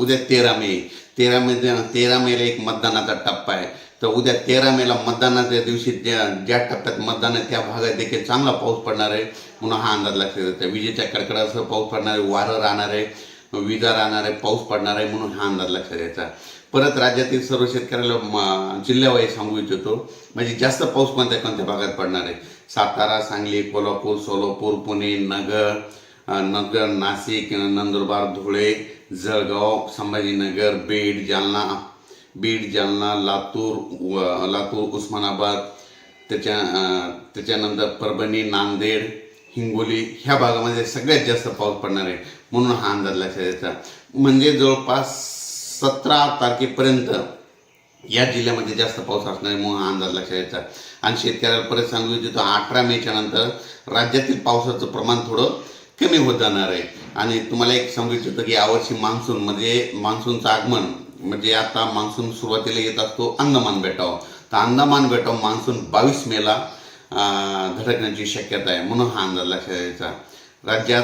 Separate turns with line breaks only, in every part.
उद्या तेरा मे तेरा मे तेरा मेला एक मतदानाचा टप्पा आहे. तर उद्या तेरा मेला मतदानाच्या दिवशी ज्या ज्या टप्प्यात मतदान आहे त्या भागात देखील चांगला पाऊस पडणार आहे म्हणून हा अंदाज लक्षात येतो विजेच्या कडकडासह पाऊस पडणार आहे वारं राहणार आहे विजा राहणार आहे पाऊस पडणार आहे म्हणून हा अंदाज लक्षात यायचा परत राज्यातील सर्व शेतकऱ्याला म- जिल्ह्यावाईज सांगू इच्छितो म्हणजे जास्त पाऊस कोणत्या कोणत्या भागात पडणार आहे? सातारा सांगली कोल्हापूर सोलापूर पुणे नगर नंतर नगर नाशिक नंदुरबार धुळे जळगाव संभाजीनगर बीड जालना बीड जालना लातूर लातूर उस्मानाबाद त्याच्या त्याच्यानंतर परभणी नांदेड हिंगोली ह्या भागामध्ये सगळ्यात जास्त पाऊस पडणार आहे म्हणून हा अंदाज लक्षात यायचा म्हणजे जवळपास सतरा तारखेपर्यंत या जिल्ह्यामध्ये जास्त पाऊस असणार आहे म्हणून हा अंदाज लक्षात यायचा आणि शेतकऱ्याला परत सांगू इच्छितो अठरा मेच्या नंतर राज्यातील पावसाचं प्रमाण थोडं कमी होत जाणार आहे. आणि तुम्हाला एक सांगू इच्छितो की यावर्षी मान्सून म्हणजे मान्सूनचं आगमन म्हणजे आता मान्सून सुरुवातीला येत असतो अंदमान बेटावर तर अंदमान बेटावर मान्सून बावीस मेला धडकण्याची शक्यता आहे. म्हणून हा अंदाज लक्षात द्यायचा राज्यात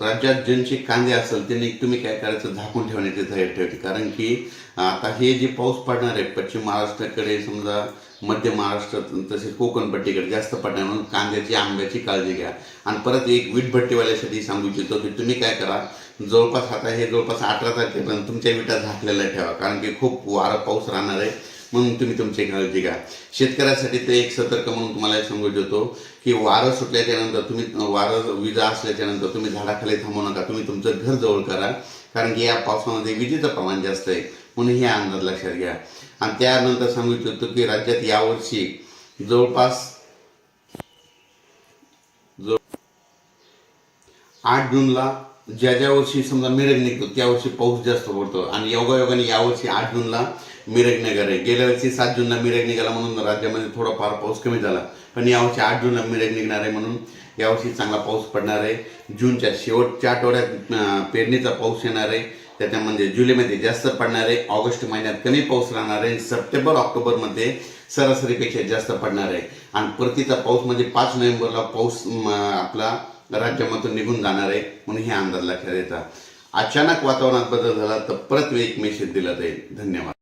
राज्यात ज्यांचे कांदे असेल त्यांनी तुम्ही काय करायचं? झाकून ठेवण्याची तयारी ठेवते कारण की आता हे जे पाऊस पडणार आहे पश्चिम महाराष्ट्राकडे समजा मध्य महाराष्ट्र तसेच कोकणपट्टीकडे जास्त पडणार म्हणून कांद्याची आंब्याची काळजी घ्या. आणि परत एक वीटभट्टीवाल्यासाठी सांगू इच्छितो की तुम्ही काय करा जवळपास आता हे जवळपास अठरा तारखेपर्यंत तुमच्या विटा झाकलेल्या ठेवा. कारण की खूप वारा पाऊस राहणार आहे. म्हणून तुम्ही तुमची काळजी घ्या. शेतकऱ्यासाठी ते एक सतर्क म्हणून तुम्हाला सांगू देतो की वारं सुटल्याच्या नंतर तुम्ही वारं विजा असल्याच्या नंतर तुम्ही झाडाखाली थांबू नका. तुम्ही तुमचं घर जवळ करा. कारण की या पावसामध्ये विजेचं प्रमाण जास्त आहे. म्हणून हे अंदाज लक्षात घ्या. आणि त्यानंतर सांगू इच्छितो की राज्यात यावर्षी जवळपास जो आठ जूनला ज्या ज्या वर्षी समजा मिरग निघतो त्या वर्षी पाऊस जास्त पडतो. आणि योगायोगाने यावर्षी आठ जूनला मिरग निघाला आहे. गेल्या वर्षी सात जूनला मिरग निघाला म्हणून राज्यामध्ये थोडाफार पाऊस कमी झाला. पण यावर्षी आठ जूनला मिरग निघणार आहे म्हणून यावर्षी चांगला पाऊस पडणार आहे. जूनच्या शेवटच्या आठवड्यात पेरणीचा पाऊस येणार आहे. त्याच्यामध्ये जुलैमध्ये जास्त पडणार आहे. ऑगस्ट महिन्यात कमी पाऊस राहणार आहे. सप्टेंबर ऑक्टोबरमध्ये सरासरीपेक्षा जास्त पडणार आहे. आणि परतीचा पाऊस म्हणजे पाच नोव्हेंबरला पाऊस आपला राज्यामधून निघून जाणार आहे म्हणून हे अंदाज लक्षात येतात अचानक वातावरणात बदल झाला तर परत एक मेसेज दिला जाईल. धन्यवाद.